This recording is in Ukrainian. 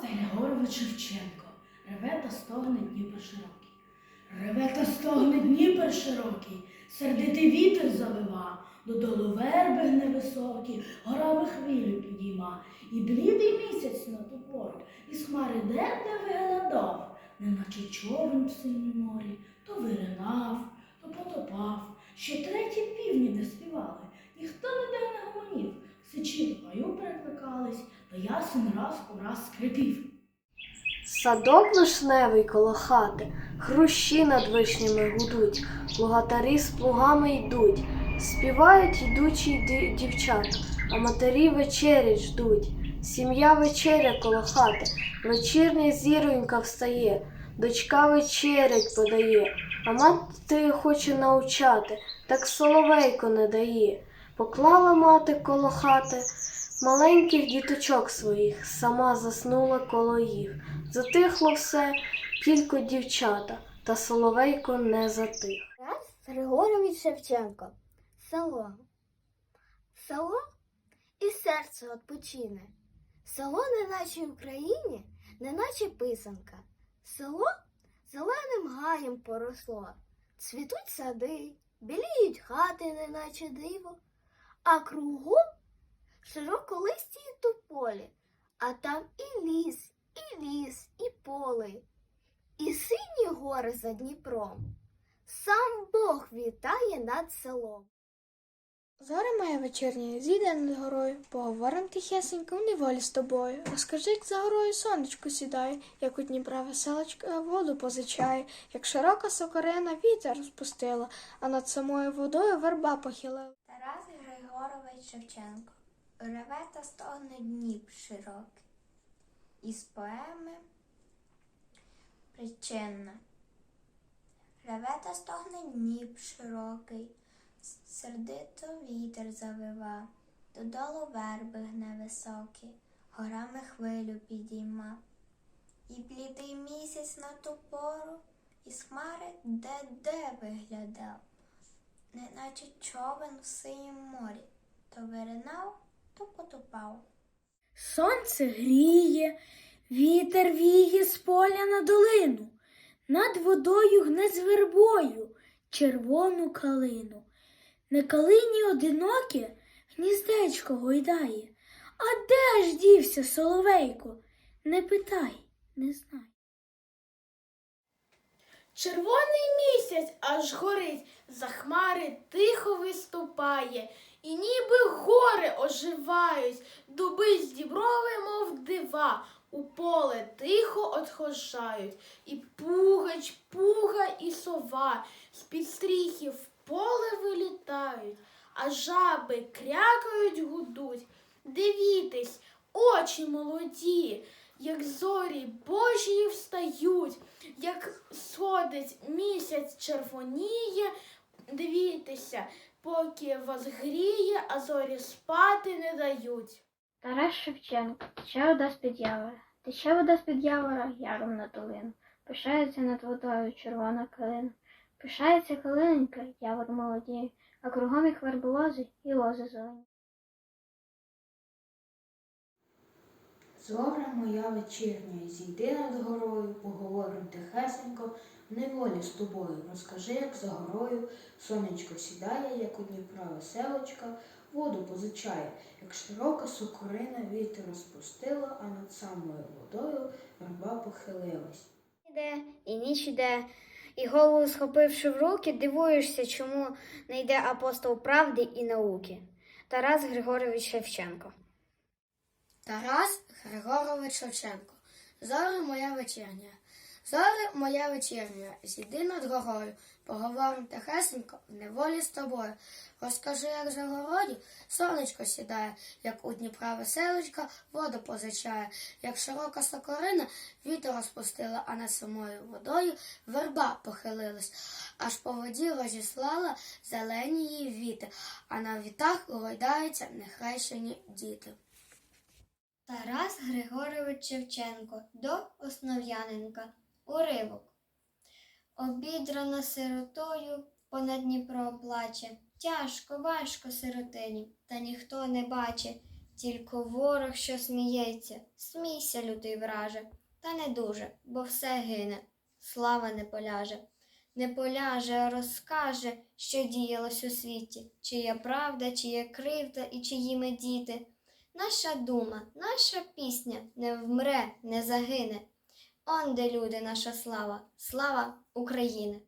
Тарас Григорович Шевченко. Реве та стогне Дніпр широкий. Реве та стогне Дніпр широкий, сердитий вітер завива, додолу верби гне високі, горами хвилю підійма, і блідий місяць на ту пору, із хмари дерда виглядав, неначе човен в синім морі, то виринав, то потопав, ще треті півні не співали, ніхто ніде не гомонів, сичі в гаю перекликались, та ясен раз у раз скрипів. Садок вишневий коло хати, хрущі над вишнями гудуть, плугатарі з плугами йдуть, співають ідучі ді- дівчата, а матері вечері ждуть. Сім'я вечеря коло хати, вечірня зіронька встає, дочка вечерять подає, а мати хоче навчати, так соловейко не дає. Поклала мати коло хати маленьких діточок своїх, сама заснула коло їх. Затихло все, тільки дівчата, та соловейко не затих. Тарас Григорович Шевченко. Село. Село і серце відпочине. Село, неначе в Україні, неначе писанка. Село зеленим гаєм поросло. Цвітуть сади, біліють хати, неначе диво, а кругом широколисті й тополі, а там і ліс, і ліс, і поле, і сині гори за Дніпром. Сам Бог вітає над селом. Зоря моя вечірня, зійде над горою, поговорим тихесенько в неволі з тобою. Розкажи, як за горою сонечко сідає, як у Дніпра веселочка воду позичає, як широка сокорина вітер розпустила, а над самою водою верба похилила. Тарас Григорович Шевченко. Реве та стогне Дніп широкий. Із поеми Причинна. Реве та стогне Дніп широкий, сердито вітер завива, додолу верби гне високі, горами хвилю підійма. І блідий місяць на ту пору, із хмари де-де виглядав неначе човен в синім морі, то виринав, то потопав. Сонце гріє, вітер віє з поля на долину, над водою гне з вербою червону калину. На калині одиноке гніздечко гойдає. А де ж дівся соловейко? Не питай, не знай. Червоний місяць аж горить, за хмари тихо виступає, і ніби гори оживають, дуби з діброви, мов дива, у поле тихо отхожають, і пугач, пуга і сова з під стріхів в поле вилітають, а жаби крякають, гудуть. Дивітесь, очі молоді, як зорі божі встають, як сходить місяць червоніє, дивіться, поки вас гріє, а зорі спати не дають. Тарас Шевченко, тече вода з-під явора, тече вода з-під явора яром на долину, пишається над водою червона калина, пишається калинка, явор молодіє, а кругом їх верболози і лози зелені. Зоря моя вечірня, зійди над горою, поговорим тихесенько, неволі з тобою. Розкажи, як за горою сонечко сідає, як у Дніпра веселочка, воду позичає, як широка сокорина вітер розпустила, а над самою водою верба похилилась. Іде, і ніч іде, і голову схопивши в руки, дивуєшся, чому не йде апостол правди і науки. Тарас Григорович Шевченко. Тарас Григорович Шевченко. Зоря моя вечірня. Зоря моя вечірня, зійди над горою, поговорим тихесенько в неволі з тобою. Розкажи, як за городі сонечко сідає, як у Дніпра веселочка воду позичає, як широка сокорина вітер розпустила, а над самою водою верба похилилась, аж по воді розіслала зелені її віти, а на вітах гойдаються нехрещені діти. Тарас Григорович Шевченко до Основ'яненка. Уривок. Обідрана сиротою понад Дніпро плаче. Тяжко, важко сиротині, та ніхто не бачить. Тільки ворог, що сміється, смійся, лютий враже, та не дуже, бо все гине, слава не поляже. Не поляже, а розкаже, що діялось у світі, чия правда, чия кривда і чиї ми діти. Наша дума, наша пісня не вмре, не загине. Он де люди, наша слава, слава України.